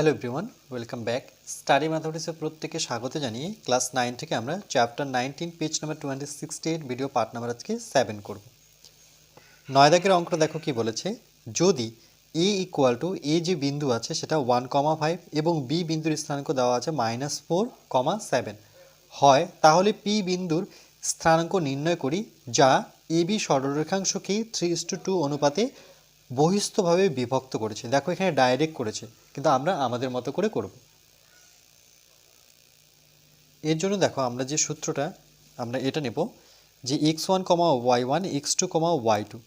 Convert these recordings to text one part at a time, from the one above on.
Hello everyone welcome back study ম্যাথমেটিক্সের প্রত্যেকে স্বাগত জানিয়ে ক্লাস নাইন থেকে আমরা chapter nineteen page number twenty sixty eight video part number আজকে সেভেন করব। নয় দাগের অঙ্কটা দেখো কি বলেছে? যদি এ ইকুয়াল টু এ যে বিন্দু আছে সেটা ওয়ান কমা ফাইভ এবং বি বিন্দুর স্থানাঙ্ক দেওয়া আছে মাইনাস ফোর কমা সেভেন হয়, তাহলে পি বিন্দুর স্থানাঙ্ক নির্ণয় করি যা এ বি সরলরেখাংশকে থ্রি টু টু অনুপাতে বহিস্থভাবে বিভক্ত করেছে। দেখো এখানে ডাইরেক্ট করেছে, কিন্তু আমরা আমাদের মতো করে করব। এর জন্য দেখো আমরা যে সূত্রটা, আমরা এটা নেব যে x one comma y one x two comma y two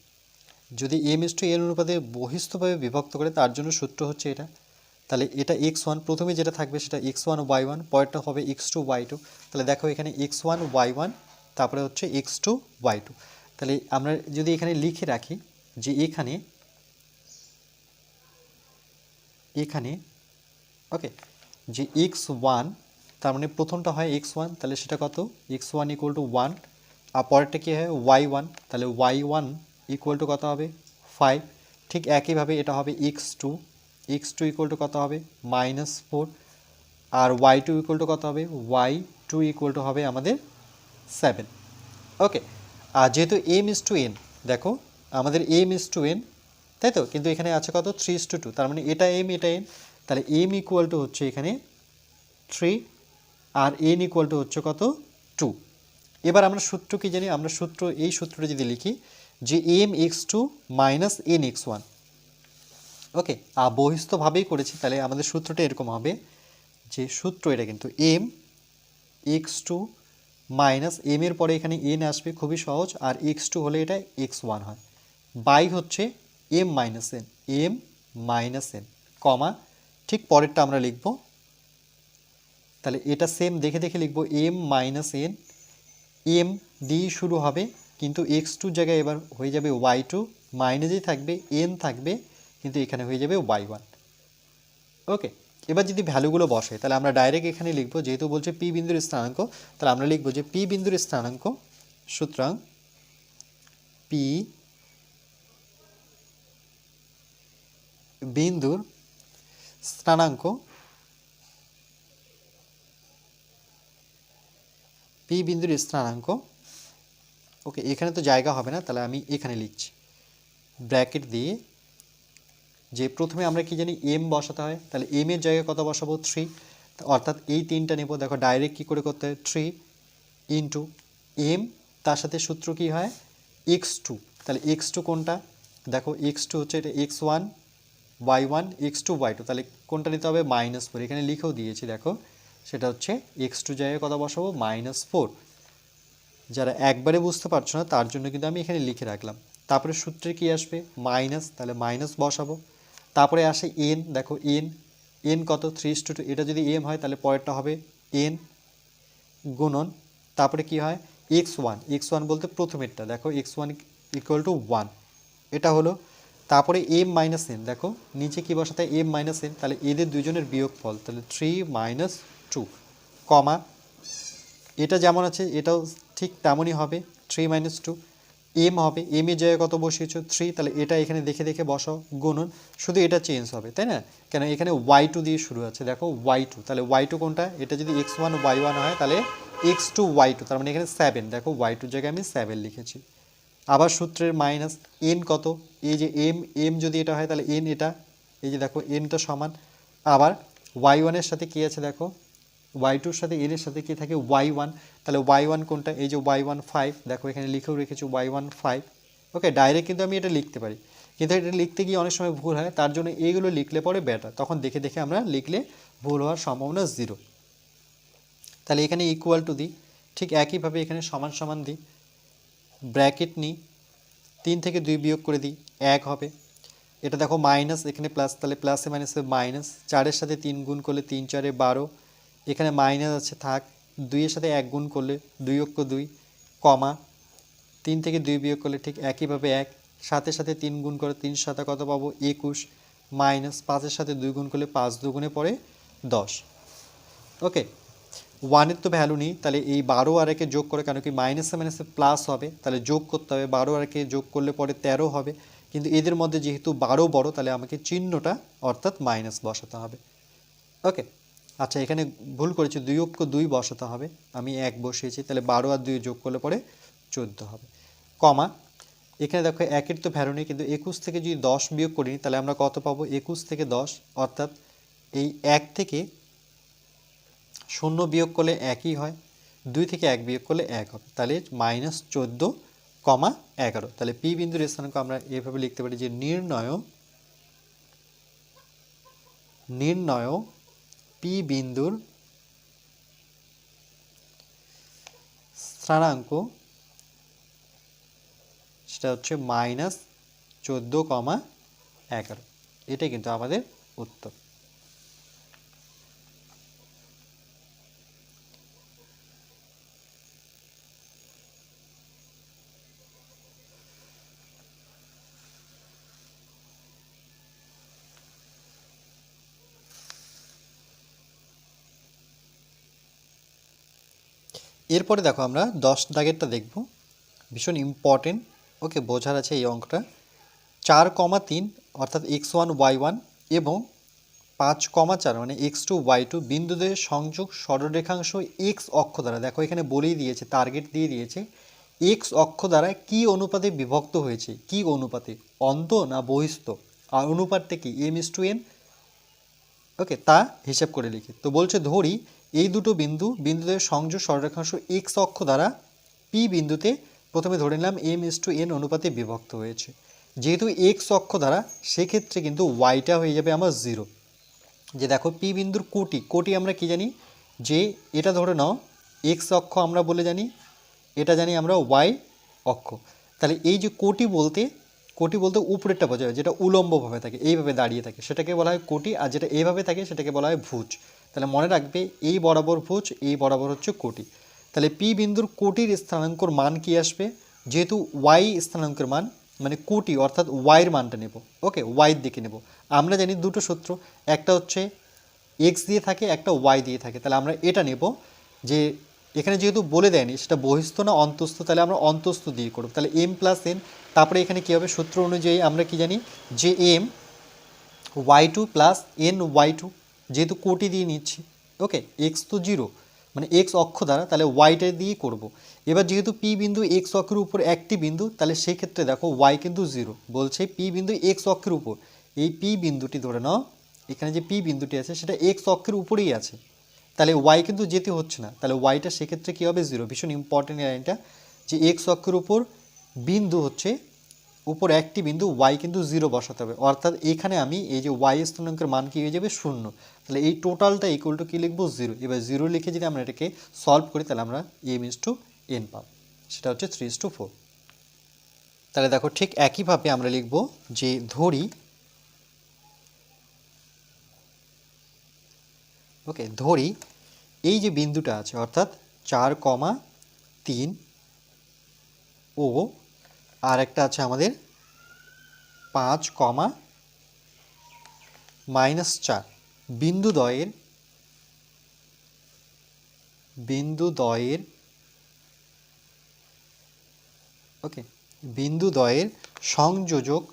যদি এম এস টু এর অনুপাতে বহিস্থভাবে বিভক্ত করে, তার জন্য সূত্র হচ্ছে এটা। তাহলে এটা এক্স ওয়ান প্রথমে যেটা থাকবে সেটা এক্স ওয়ান ওয়াই ওয়ান পরেরটা হবে এক্স টু ওয়াই টু তাহলে দেখো এখানে এক্স ওয়ান ওয়াই ওয়ান তারপরে হচ্ছে এক্স টু ওয়াই টু তাহলে আমরা যদি এখানে লিখে রাখি যে এখানে এখানে ওকে যে এক্স ওয়ান তার মানে প্রথমটা হয় এক্স ওয়ান তাহলে সেটা কত? X one equal to one আর পরেরটা কী হয়? ওয়াই ওয়ান তাহলে ওয়াই ওয়ান ইকুয়াল টু কত হবে? ফাইভ ঠিক একইভাবে এটা হবে x two x two equal to কত হবে? মাইনাস ফোর আর ওয়াই টু ইকুয়াল টু কত হবে? ওয়াই টু ইকুয়াল টু হবে আমাদের সেভেন ওকে আর যেহেতু এম ইস টু এন দেখো, আমাদের এম ইস টু এন তাই তো? কিন্তু এখানে আছে কত? থ্রি ইস টু টু তার মানে এটা এম এটা এন তাহলে এম ইকুয়াল টু হচ্ছে এখানে থ্রি আর এন ইকুয়াল টু হচ্ছে কত? টু এবার আমরা সূত্র কি জানি? আমরা সূত্র, এই সূত্রটা যদি লিখি যে m x two minus n x one okay আর বহিস্থভাবেই করেছি। তাহলে আমাদের সূত্রটা এরকম হবে যে সূত্র এটা কিন্তু m x two minus m এর পরে এখানে এন আসবে। খুবই সহজ। আর এক্স টু হলে এটা এক্স ওয়ান হয়। বাই হচ্ছে m minus n m minus n comma ঠিক পরেরটা আমরা লিখব। তাহলে এটা সেম দেখে দেখে লিখব এম মাইনাস এন এম দিয়ে শুরু হবে, কিন্তু এক্স টুর জায়গায় এবার হয়ে যাবে ওয়াই টু মাইনাসেই থাকবে এন থাকবে, কিন্তু এখানে হয়ে যাবে ওয়াই ওয়ান ওকে এবার যদি ভ্যালুগুলো বসে, তাহলে আমরা ডাইরেক্ট এখানে লিখব, যেহেতু বলছে পি বিন্দুর স্থানাঙ্ক, তাহলে আমরা লিখব যে পি বিন্দুর স্থানাঙ্ক সুতরাং পি বিন্দুর স্থানাঙ্ক পি বিন্দুর স্থানাঙ্ক। ওকে, এখানে তো জায়গা হবে না, তাহলে আমি এখানে লিখছি। ব্র্যাকেট দিয়ে যে প্রথমে আমরা কি জানি এম বসাতে হয়, তাহলে এম এর জায়গায় কত বসাবো? থ্রি অর্থাৎ এই তিনটা নেব, দেখো ডাইরেক্ট কী করে করতে হয়? থ্রি ইন্টু এম তার সাথে সূত্র কি হয়? এক্স টু তাহলে এক্স টু কোনটা? দেখো এক্স টু হচ্ছে এটা x one y one x two y two তাহলে কোনটা নিতে হবে? মাইনাস ফোর এখানে লিখেও দিয়েছি, দেখো। সেটা হচ্ছে এক্স টু জায়গায় কত বসাবো? মাইনাস ফোর যারা একবারে বুঝতে পারছ না, তার জন্য কিন্তু আমি এখানে লিখে রাখলাম। তারপরে সূত্রে কি আসবে? মাইনাস তাহলে মাইনাস বসাবো। তারপরে আসে এন দেখো এন এন কত? থ্রি টু টু এটা যদি এম হয়, তাহলে পরেরটা হবে এন গুণন। তারপরে কি হয়? এক্স ওয়ান এক্স ওয়ান বলতে প্রথমেরটা। দেখো x one equal to one এটা হলো তারপরে এম মাইনাস এন দেখো, নিচে কি বসাতে এম মাইনাস এন তাহলে এদের দুজনের বিয়োগ ফল তাহলে থ্রি মাইনাস টু কমা এটা যেমন আছে, এটাও ঠিক তেমনই হবে থ্রি মাইনাস টু এম হবে এম এর জায়গায় কত বসিয়েছো থ্রি তাহলে এটা এখানে দেখে দেখে বসাও, গুণন, শুধু এটা চেঞ্জ হবে, তাই না? কেন, এখানে ওয়াই টু দিয়ে শুরু আছে, দেখো ওয়াই টু তাহলে ওয়াই টু কোনটা? এটা যদি এক্স ওয়ান ওয়াই ওয়ান হয়, তাহলে এক্স টু ওয়াই টু তার মানে এখানে সেভেন দেখো ওয়াই টুর জায়গায় আমি সেভেন লিখেছি। আবার সূত্রের মাইনাস এন কত? এই যে এম এম যদি এটা হয় তাহলে এন এটা। এই যে দেখো এনটা সমান। আবার ওয়াই ওয়ানের সাথে কী আছে দেখো? ওয়াই টুর সাথে এন এর সাথে কী থাকে? ওয়াই ওয়ান তাহলে ওয়াই ওয়ান কোনটা? এই যে ওয়াই ওয়ান ফাইভ দেখো, এখানে লিখেও রেখেছি y one five okay direct কিন্তু আমি এটা লিখতে পারি। কিন্তু এটা লিখতে গিয়ে অনেক সময় ভুল হয়, তার জন্য এইগুলো লিখলে পরে বেটার তখন দেখে দেখে আমরা লিখলে ভুল হওয়ার সম্ভাবনা জিরো তাহলে এখানে ইকুয়াল টু দিই ঠিক একইভাবে এখানে সমান সমান দিই ব্র্যাকেট নিই, তিন থেকে দুই বিয়োগ করে দিই, এক হবে। এটা দেখো মাইনাস এখানে প্লাস তাহলে প্লাসে মাইনাসে মাইনাস চারের সাথে তিন গুণ করলে তিন, চারে বারো। এখানে মাইনাস আছে, থাক। দুইয়ের সাথে এক গুণ করলে দুই অক্ষ দুই, কমা। তিন থেকে দুই বিয়োগ করলে ঠিক একইভাবে এক। সাতের সাথে তিন গুণ করে তিন সাথে কত পাবো? একুশ। মাইনাস পাঁচের সাথে দুই গুণ করলে পাঁচ দুগুণে পড়ে দশ। ওকে ওয়ানের তো ভ্যালু নেই, তাহলে এই বারো আর একে যোগ করে কেন কি মাইনাসে মাইনাসে প্লাস হবে? তাহলে যোগ করতে হবে, বারো আর একে যোগ করলে পরে তেরো হবে। কিন্তু এদের মধ্যে যেহেতু বারো বড়, তাহলে আমাকে চিহ্নটা অর্থাৎ মাইনাস বসাতে হবে। ওকে আচ্ছা এখানে ভুল করেছি, দুই অক্ষ দুই বসাতে হবে। আমি এক বসিয়েছি, তাহলে বারো আর দুই যোগ করলে পরে চোদ্দ হবে। কমা, এখানে দেখো একের তো ভ্যালু নেই, কিন্তু একুশ থেকে যদি দশ বিয়োগ করি তাহলে আমরা কত পাবো? একুশ থেকে দশ, অর্থাৎ এই এক থেকে শূন্য বিয়োগ করলে একই হয়, দুই থেকে এক বিয়োগ করলে এক হবে। তাহলে মাইনাস চোদ্দ কমা এগারো। তাহলে পি বিন্দুর স্থানাঙ্ক আমরা এভাবে লিখতে পারি যে নির্ণয় নির্ণয় পি বিন্দুর স্থানাঙ্ক, সেটা হচ্ছে মাইনাস চোদ্দ কমা এগারো। এটাই কিন্তু আমাদের উত্তর। এরপরে দেখো আমরা দশ দাগেরটা দেখব। ভীষণ ইম্পর্টেন্ট ওকে, বোঝার আছে এই অঙ্কটা। চার কমা তিন, অর্থাৎ এক্স ওয়ান ওয়াই ওয়ান এবং পাঁচ কমা চার মানে এক্স টু ওয়াই টু বিন্দুদের সংযোগ সরলরেখাংশ এক্স অক্ষ দ্বারা। দেখো এখানে বলেই দিয়েছে টার্গেট দিয়ে দিয়েছে এক্স অক্ষ দ্বারা কি অনুপাতে বিভক্ত হয়েছে? কি অনুপাতে? অন্ত না বহিস্থ? আর অনুপাতটা কি? M is to N okay, তা হিসাব করে লিখি। তো বলছে ধরি এই দুটো বিন্দু বিন্দুদের সংযোগ সরলরেখাংশ এক্স অক্ষ দ্বারা পি বিন্দুতে প্রথমে ধরে নিলাম এম এস টু এন অনুপাতে বিভক্ত হয়েছে। যেহেতু এক্স অক্ষ দ্বারা সেক্ষেত্রে কিন্তু ওয়াইটা হয়ে যাবে আমার জিরো যে দেখো পি বিন্দুর কোটি কোটি আমরা কি জানি? যে এটা ধরে নাও এক্স অক্ষ আমরা বলে জানি, এটা জানি আমরা ওয়াই অক্ষ। তাহলে এই যে কোটি বলতে কোটি বলতে উপরেরটা বোঝায়, যেটা উলম্বভাবে থাকে, এইভাবে দাঁড়িয়ে থাকে। সেটাকে বলা হয় কোটি, আর যেটা এইভাবে থাকে, সেটাকে বলা হয় ভুজ। তাহলে মনে রাখবে এই বরাবর ভুজ, এই বরাবর হচ্ছে কোটি। তাহলে পি বিন্দুর কোটির স্থানাঙ্কর মান কি আসবে? যেহেতু ওয়াই স্থানাঙ্কের মান মানে কোটি অর্থাৎ ওয়াইয়ের মানটা নেব। ওকে, ওয়াইয়ের দিকে নেব। আমরা জানি দুটো সূত্র, একটা হচ্ছে এক্স দিয়ে থাকে, একটা ওয়াই দিয়ে থাকে। তাহলে আমরা এটা নেব যে এখানে যেহেতু বলে দেয়নি, সেটা বহিস্থ না অন্তস্থ, তাহলে আমরা অন্তস্থ দিয়ে করব। তাহলে এম প্লাস এন, তারপরে এখানে কী হবে? সূত্র অনুযায়ী আমরা কি জানি? যে M Y two plus N Y two যেহেতু কোটি দিয়ে নিচ্ছি ওকে এক্স তো জিরো মানে এক্স অক্ষ দ্বারা তাহলে ওয়াইটা দিয়ে করব। এবার যেহেতু পি বিন্দু এক্স অক্ষের উপর একটি বিন্দু, তাহলে সেই ক্ষেত্রে দেখো ওয়াই কিন্তু জিরো বলছে পি বিন্দু এক্স অক্ষের উপর। এই পি বিন্দুটি ধরে নাও, এখানে যে পি বিন্দুটি আছে সেটা এক্স অক্ষের উপরেই আছে। তাহলে ওয়াই কিন্তু যেতে হচ্ছে না, তাহলে ওয়াইটা সেক্ষেত্রে কী হবে? জিরো ভীষণ ইম্পর্টেন্ট লাইনটা, যে এক্স অক্ষের উপর বিন্দু হচ্ছে উপর একটি বিন্দু ওয়াই কিন্তু জিরো বসাতে হবে। অর্থাৎ এখানে আমি এই যে ওয়াই স্থানাঙ্কের মান কী হয়ে যাবে? শূন্য। তাহলে এই টোটালটা ইকুয়াল টু কী লিখব? জিরো এবার জিরো লিখে যদি আমরা এটাকে সলভ করি, তাহলে আমরা এম ইস টু এন পাব। সেটা হচ্ছে থ্রি ইস টু ফোর তাহলে দেখো ঠিক একইভাবে আমরা লিখব যে ধরি ওকে ধরি এই যে বিন্দুটা আছে, অর্থাৎ চার কমা তিন ও আর একটা আছে আমাদের পাঁচ কমা মাইনাস চার। বিন্দুদ্বয়ের বিন্দুদ্বয়ের ওকে বিন্দুদ্বয়ের সংযোজক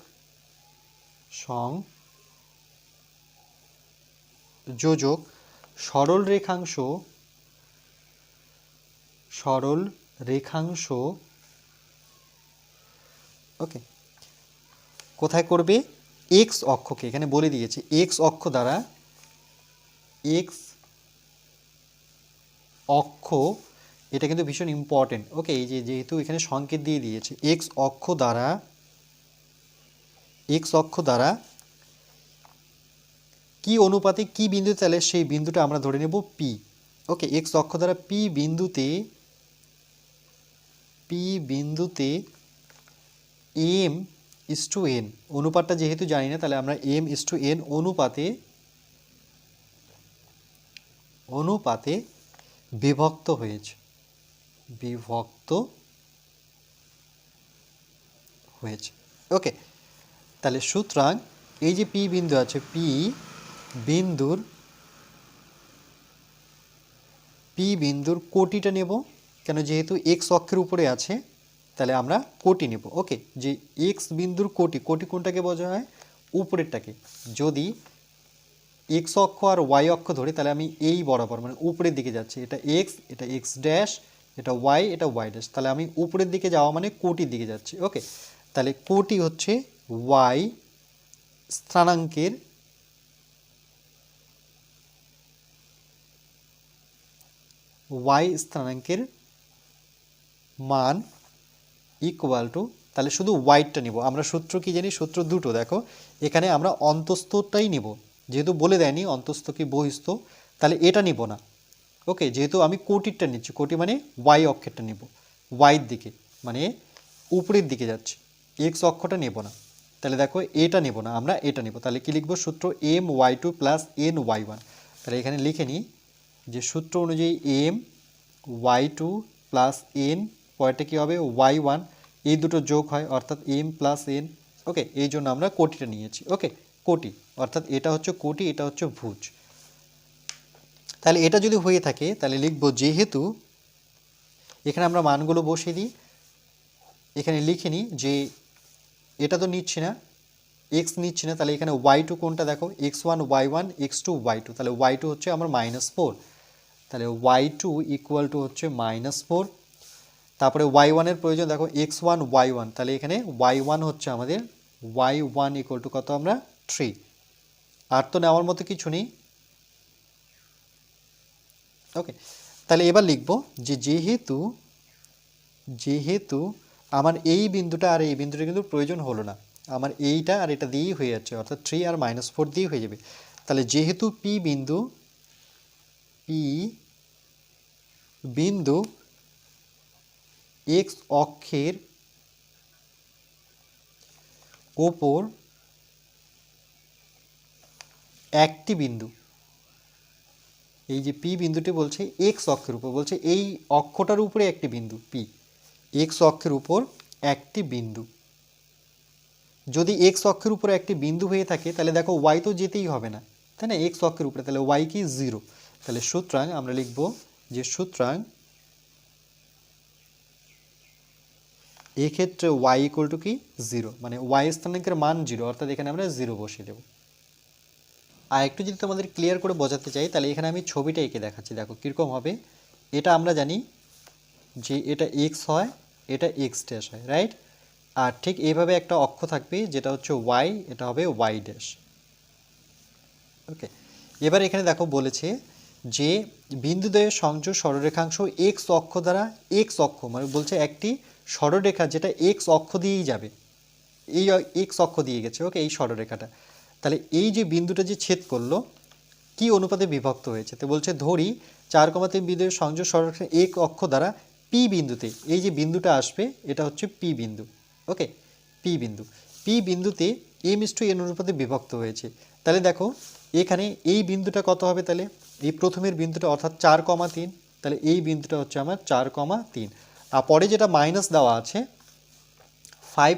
সংযোজক সরল রেখাংশ সরল রেখাংশ ওকে কোথায় করবে? এক্স অক্ষকে, এখানে বলে দিয়েছে এক্স অক্ষ দ্বারা এক্স অক্ষ, এটা কিন্তু ভীষণ ইম্পর্টেন্ট ওকে এই যে যেহেতু এখানে সংকেত দিয়ে দিয়েছে এক্স অক্ষ দ্বারা এক্স অক্ষ দ্বারা কি অনুপাতে, কি বিন্দু তাহলে সেই বিন্দুটা আমরা ধরে নেব পি ওকে এক্স অক্ষ দ্বারা পি বিন্দুতে পি বিন্দুতে এম ইস টু এন অনুপাতটা যেহেতু জানি না, তাহলে আমরা এম ইস টু এন অনুপাতে অনুপাতে বিভক্ত হয়েছে। বিভক্ত হয়েছে। ওকে তাহলে সুতরাং এই যে পি বিন্দু আছে পি বিন্দুর পি বিন্দুর কোটিটা নেব। কেন যেহেতু এক্স অক্ষের উপরে আছে তাহলে আমরা কোটি নেব। ওকে, যে এক্স বিন্দুর কোটি কোটি কোনটাকে বোঝা হয়? উপরেরটাকে। যদি এক্স অক্ষ আর ওয়াই অক্ষ ধরি, তাহলে আমি এই বরাবর মানে উপরের দিকে যাচ্ছি। এটা এক্স এটা এক্স ড্যাশ এটা ওয়াই এটা ওয়াই ড্যাশ তাহলে আমি উপরের দিকে যাওয়া মানে কোটির দিকে যাচ্ছি। ওকে, তাহলে কোটি হচ্ছে ওয়াই স্থানাঙ্কের ওয়াই স্থানাঙ্কের মান ইকুয়াল টু তাহলে শুধু ওয়াইটটা নিব। আমরা সূত্র কি জানি? সূত্র দুটো, দেখো। এখানে আমরা অন্তস্থটাই নিব। যেহেতু বলে দেয়নি, অন্তস্থ কি বহিস্থ, তাহলে এটা নিব না। ওকে, যেহেতু আমি কোটিরটা নিচ্ছি, কোটি মানে ওয়াই অক্ষেরটা নিব। ওয়াইয়ের দিকে মানে উপরের দিকে যাচ্ছে। এক্স অক্ষটা নেব না। তাহলে দেখো, এটা নেব না, আমরা এটা নেব। তাহলে কি লিখব? সূত্র M Y two plus N Y one তাহলে এখানে লিখে নিই যে সূত্র অনুযায়ী M Y two plus N পরেরটা কী হবে? ওয়াই ওয়ান এই দুটো যোগ হয়, অর্থাৎ এম প্লাস এন ওকে এই জন্য আমরা কোটিটা নিয়েছি ওকে কোটি, অর্থাৎ এটা হচ্ছে কোটি, এটা হচ্ছে ভুজ। তাহলে এটা যদি হয়ে থাকে, তাহলে লিখব যেহেতু এখানে আমরা মানগুলো বসিয়ে দিই, এখানে লিখে নিই যে এটা তো নিচ্ছি না এক্স নিচ্ছি না, তাহলে এখানে ওয়াই টু কোনটা দেখো? X one Y one X two Y two তাহলে ওয়াই টু হচ্ছে আমার মাইনাস ফোর তাহলে ওয়াই টু ইকুয়াল টু হচ্ছে মাইনাস ফোর তারপরে ওয়াই ওয়ানের প্রয়োজন, দেখো এক্স ওয়ান ওয়াই ওয়ান তাহলে এখানে ওয়াই ওয়ান হচ্ছে আমাদের ওয়াই ওয়ান ইকুয়াল টু কত আমরা? থ্রি আর তো নেওয়ার মতো কিছু নেই। ওকে তাহলে এবার লিখব যে যেহেতু যেহেতু আমার এই বিন্দুটা আর এই বিন্দুটা কিন্তু প্রয়োজন হলো না। আমার এইটা আর এটা দিয়েই হয়ে যাচ্ছে, অর্থাৎ থ্রি আর মাইনাস ফোর দিয়েই হয়ে যাবে। তাহলে যেহেতু পি বিন্দু পি বিন্দু এক্স অক্ষের ওপর একটি বিন্দু। এই যে পি বিন্দুটি বলছে এক্স অক্ষের উপর, বলছে এই অক্ষটার উপরে একটি বিন্দু পি এক্স অক্ষের উপর একটি বিন্দু। যদি এক্স অক্ষের উপরে একটি বিন্দু হয়ে থাকে, তাহলে দেখো ওয়াই তো যেতেই হবে না। তাই না? এক্স অক্ষের উপরে, তাহলে ওয়াই কি জিরো তাহলে সুতরাং আমরা লিখব যে সুতরাং এক্ষেত্রে ওয়াই ইকুয়াল টু কি? জিরো মানে ওয়াই স্থানাঙ্কের মান জিরো অর্থাৎ এখানে আমরা জিরো বসিয়ে দেবো। আর একটু যদি তোমাদের ক্লিয়ার করে বোঝাতে চাই, তাহলে এখানে আমি ছবিটা এঁকে দেখাচ্ছি। দেখো, কীরকম হবে? এটা আমরা জানি যে এটা এক্স হয়, এটা এক্স ড্যাশ হয় রাইট আর ঠিক এইভাবে একটা অক্ষ থাকবে, যেটা হচ্ছে ওয়াই এটা হবে ওয়াই ড্যাশ ওকে এবার এখানে দেখো বলেছে যে বিন্দুদ্বয়ের সংযোগ সরলরেখাংশ এক্স অক্ষ দ্বারা এক্স অক্ষ মানে বলছে একটি সরলরেখা যেটা এক্স অক্ষ দিয়েই যাবে। এই এক্স অক্ষ দিয়ে গেছে ওকে এই সরলরেখাটা তাহলে এই যে বিন্দুটা যে ছেদ করল, কি অনুপাতে বিভক্ত হয়েছে? তো বলছে ধরি চার কমা তিন বিন্দুর সংযোগ সরলরেখা এক অক্ষ দ্বারা পি বিন্দুতে, এই যে বিন্দুটা আসবে, এটা হচ্ছে পি বিন্দু ওকে পি বিন্দু। পি বিন্দুতে এম ইস টু এন অনুপাতে বিভক্ত হয়েছে। তাহলে দেখো, এখানে এই বিন্দুটা কত হবে তাহলে? এই প্রথমের বিন্দুটা অর্থাৎ চার কমা তিন, তাহলে এই বিন্দুটা হচ্ছে আমার চার কমা তিন। পরে যেটা মাইনাস দেওয়া আছে ফাইভ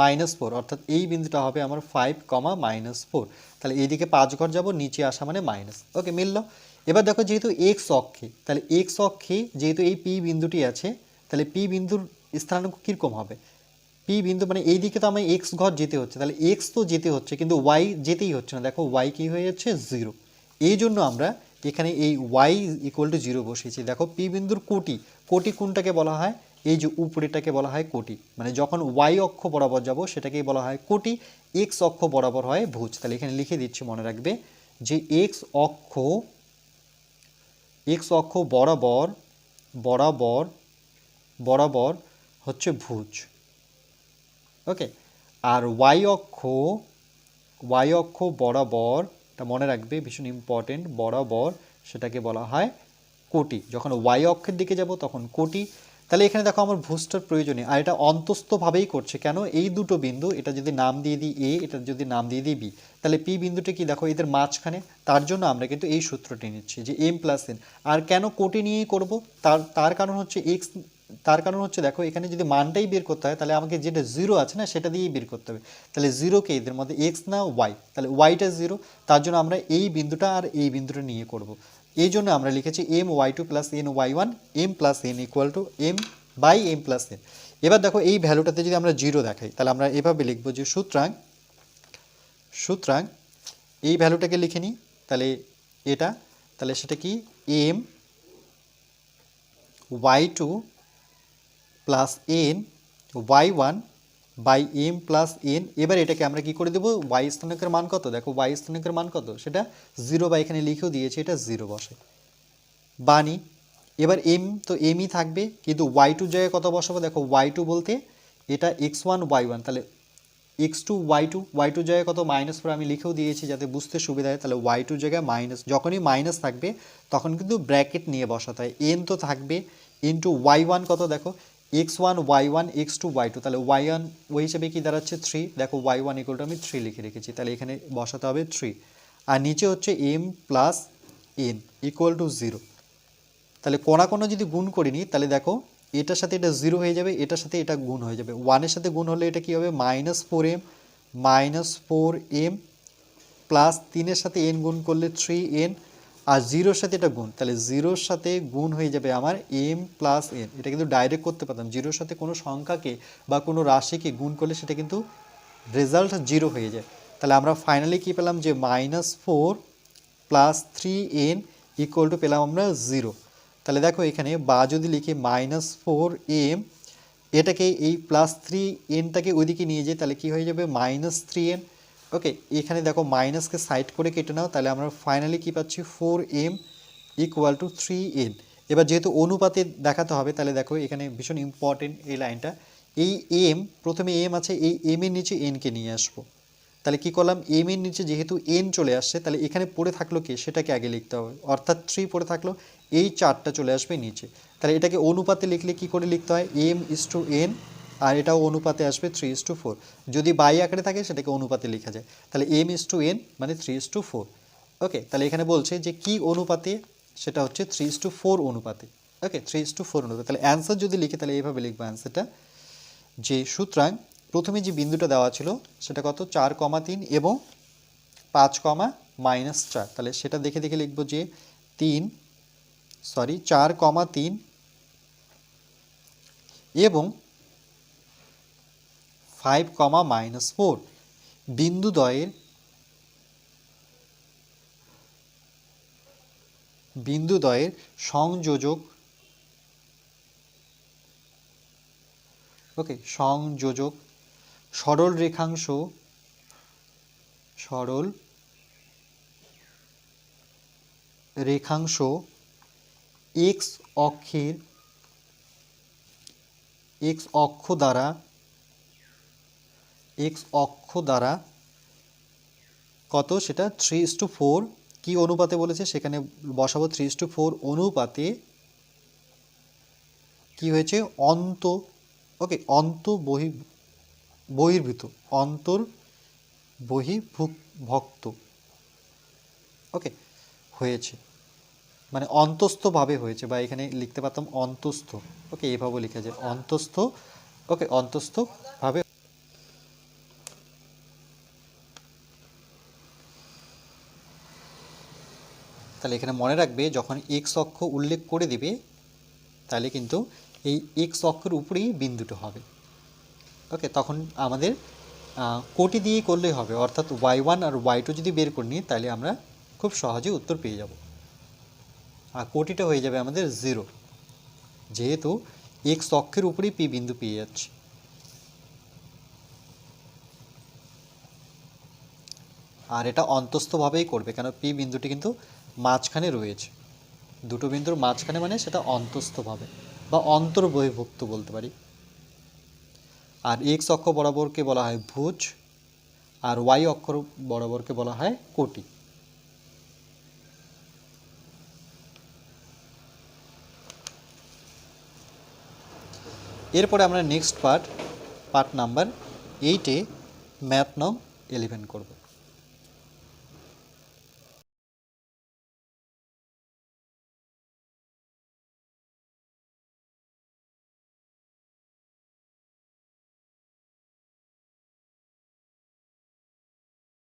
মাইনাস ফোর অর্থাৎ এই বিন্দুটা হবে আমার ফাইভ কমা মাইনাস ফোর তাহলে এইদিকে পাঁচ ঘর যাব, নিচে আসা মানে মাইনাস ওকে মিললো? এবার দেখো যেহেতু এক্স অক্ষে, তাহলে এক্স অক্ষে যেহেতু এই পি বিন্দুটি আছে, তাহলে পি বিন্দুর স্থানাঙ্ক কীরকম হবে? পি বিন্দু মানে এই দিকে তো আমি এক্স ঘর যেতে হচ্ছে, তাহলে এক্স তো যেতে হচ্ছে, কিন্তু ওয়াই যেতেই হচ্ছে না। দেখো ওয়াই কী হয়ে যাচ্ছে জিরো এই জন্য আমরা এখানে এই ওয়াই ইকুয়াল টু জিরো বসিয়েছি। দেখো পি বিন্দুর কোটি কোটি কোনটাকে বলা হয়? এই যে উপরেটাকে বলা হয় কোটি। মানে যখন ওয়াই অক্ষ বরাবর যাব, সেটাকেই বলা হয় কোটি। এক্স অক্ষ বরাবর হয় ভুজ। তাহলে এখানে লিখে দিচ্ছি, মনে রাখবে যে এক্স অক্ষ এক্স অক্ষ বরাবর বরাবর বরাবর হচ্ছে ভুজ। ওকে আর ওয়াই অক্ষ ওয়াই অক্ষ বরাবর এটা মনে রাখবে, ভীষণ ইম্পর্টেন্ট বরাবর সেটাকে বলা হয় কোটি। যখন ওয়াই অক্ষের দিকে যাব তখন কোটি। তাহলে এখানে দেখো আমার ভুজটার প্রয়োজনে, আর এটা অন্তস্থভাবেই করছে। কেন? এই দুটো বিন্দু, এটা যদি নাম দিয়ে দিই এ এটা যদি নাম দিয়ে দিই বি তাহলে পি বিন্দুটা কি? দেখো এদের মাঝখানে। তার জন্য আমরা কিন্তু এই সূত্রটি নিচ্ছি যে এম প্লাস এন আর কেন কোটি নিয়েই করব? তার তার কারণ হচ্ছে এক্স তার কারণ হচ্ছে দেখো, এখানে যদি মানটাই বের করতে হয়, তাহলে আমাকে যেটা জিরো আছে না, সেটা দিয়েই বের করতে হবে। তাহলে জিরোকে এদের মধ্যে এক্স না ওয়াই তাহলে ওয়াইটা জিরো তার জন্য আমরা এই বিন্দুটা আর এই বিন্দুটা নিয়ে করব। এই জন্য আমরা লিখেছি M Y two plus N Y one M plus N equal to M by M plus N এবার দেখো, এই ভ্যালুটাতে যদি আমরা জিরো দেখাই, তাহলে আমরা এভাবে লিখব যে সুতরাং সুতরাং এই ভ্যালুটাকে লিখে নিই, তাহলে এটা, তাহলে সেটা কি? M Y two plus N Y one by M plus N এবার এটাকে আমরা কি করে দেবো? ওয়াই স্থানাঙ্কের মান কত? দেখো ওয়াই স্থানাঙ্কের মান কত? সেটা জিরো বা এখানে লিখেও দিয়েছে, এটা জিরো বসে। বানি এবার এম তো এমই থাকবে, কিন্তু ওয়াই টুর জায়গায় কত বসাবো? দেখো ওয়াই টু বলতে এটা এক্স ওয়ান ওয়াই ওয়ান তাহলে X two Y two Y টুর জায়গায় কত? মাইনাস ফোর আমি লিখেও দিয়েছি যাতে বুঝতে সুবিধা হয়, তাহলে ওয়াই টুর জায়গায় মাইনাস যখনই মাইনাস থাকবে, তখন কিন্তু ব্র্যাকেট নিয়ে বসাতে হয়। এন তো থাকবে ইন্টু ওয়াই ওয়ান কত? দেখো X one Y one X two Y two তাহলে ওয়াই ওয়ান ওই হিসেবে কি দাঁড়াচ্ছে? থ্রি দেখো ওয়াই ওয়ান ইকুয়াল টু আমি থ্রি লিখে রেখেছি, তাহলে এখানে বসাতে হবে থ্রি আর নিচে হচ্ছে M plus N equal to zero তাহলে কোনা কোনো যদি গুণ করিনি তাহলে দেখো এটার সাথে এটা জিরো হয়ে যাবে, এটার সাথে এটা গুণ হয়ে যাবে। ওয়ানের সাথে গুণ হলে এটা কী হবে? Minus four M minus four M plus তিনের সাথে এন গুণ করলে থ্রি এন আর জিরোর সাথে এটা গুণ। তাহলে জিরোর সাথে গুণ হয়ে যাবে আমার এম প্লাস এন এটা কিন্তু ডাইরেক্ট করতে পারতাম। জিরোর সাথে কোনো সংখ্যাকে বা কোনো রাশিকে গুণ করলে সেটা কিন্তু রেজাল্ট জিরো হয়ে যায়। তাহলে আমরা ফাইনালি কী পেলাম যে minus four plus three N equal to পেলাম আমরা জিরো তাহলে দেখো এখানে বা যদি লিখি মাইনাস ফোর এম এটাকে এই প্লাস থ্রি এনটাকে ওইদিকে নিয়ে যাই, তাহলে কি হয়ে যাবে? মাইনাস থ্রি এন ওকে এখানে দেখো মাইনাসকে সাইড করে কেটে নাও, তাহলে আমরা ফাইনালি কি পাচ্ছি? Four M equal to three N এবার যেহেতু অনুপাতে দেখাতে হবে, তাহলে দেখো এখানে ভীষণ ইম্পর্টেন্ট এই লাইনটা। এই এম প্রথমে এম আছে, এই এম এর নিচে এনকে নিয়ে আসব। তাহলে কি করলাম? এম এর নিচে যেহেতু এন চলে আসছে, তাহলে এখানে পড়ে থাকল কি? সেটাকে আগে লিখতে হবে। অর্থাৎ থ্রি পড়ে থাকল, এই চারটা চলে আসবে নিচে। তাহলে এটাকে অনুপাতে লিখলে কি করে লিখতে হয়? এম ইস টু এন আর এটাও অনুপাতে আসবে থ্রি ইস টু ফোর যদি বাই আকারে থাকে, সেটাকে অনুপাতে লেখা যায়। তাহলে এম ইস টু এন মানে three is to four okay তাহলে এখানে বলছে যে কি অনুপাতে? সেটা হচ্ছে থ্রি ইস টু ফোর অনুপাতে। Okay three is to four অনুপাতে। তাহলে অ্যান্সার যদি লিখে, তাহলে এইভাবে লিখব অ্যান্সারটা যে সুতরাং প্রথমে যে বিন্দুটা দেওয়া ছিল, সেটা কত? চার কমা তিন এবং পাঁচ কমা মাইনাস চার। তাহলে সেটা দেখে দেখে লিখব যে তিন সরি চার কমা তিন এবং ফাইভ কমা মাইনাস ফোর বিন্দুদ্বয়ের বিন্দুদ্বয়ের সংযোজক ওকে সংযোজক সরল রেখাংশ সরল রেখাংশ এক্স অক্ষের এক্স অক্ষ দ্বারা এক্স অক্ষ দ্বারা কত? সেটা থ্রি ইস টু ফোর কী অনুপাতে বলেছে? সেখানে বসাবো থ্রি ইস টু ফোর অনুপাতে কি হয়েছে? অন্ত ওকে অন্ত বহি, বহির্ভূত, অন্তর বহির্ভুক্ত ওকে হয়েছে। মানে অন্তস্থভাবে হয়েছে, বা এখানে লিখতে পারতাম অন্তস্থ ওকে এভাবে লিখা যায়, অন্তস্থ ওকে অন্তস্থভাবে তাহলে এখানে মনে রাখবে যখন এক্স অক্ষ উল্লেখ করে দিবে, তাহলে কিন্তু এই এক্স অক্ষের উপরেই বিন্দুটা হবে। ওকে, তখন আমাদের কোটি দিয়ে করলেই হবে। অর্থাৎ ওয়াই ওয়ান আর ওয়াই টু যদি বের করে নিই, তাহলে আমরা খুব সহজে উত্তর পেয়ে যাব। আর কোটিটা হয়ে যাবে আমাদের জিরো যেহেতু এক্স অক্ষের উপরেই পি বিন্দু পেয়ে যাচ্ছে। আর এটা অন্তস্থভাবেই করবে, কেন পি বিন্দুটি কিন্তু মাঝখানে রয়েছে। দুটো বিন্দুর মাঝখানে মানে সেটা অন্তস্থভাবে বা অন্তর বহির্ভুক্ত বলতে পারি। আর এক্স অক্ষ বরাবরকে বলা হয় ভুজ, আর ওয়াই অক্ষর বরাবরকে বলা হয় কোটি। এরপরে আমরা নেক্সট পার্ট পার্ট নাম্বার এইটে ম্যাথ নং ইলেভেন করব।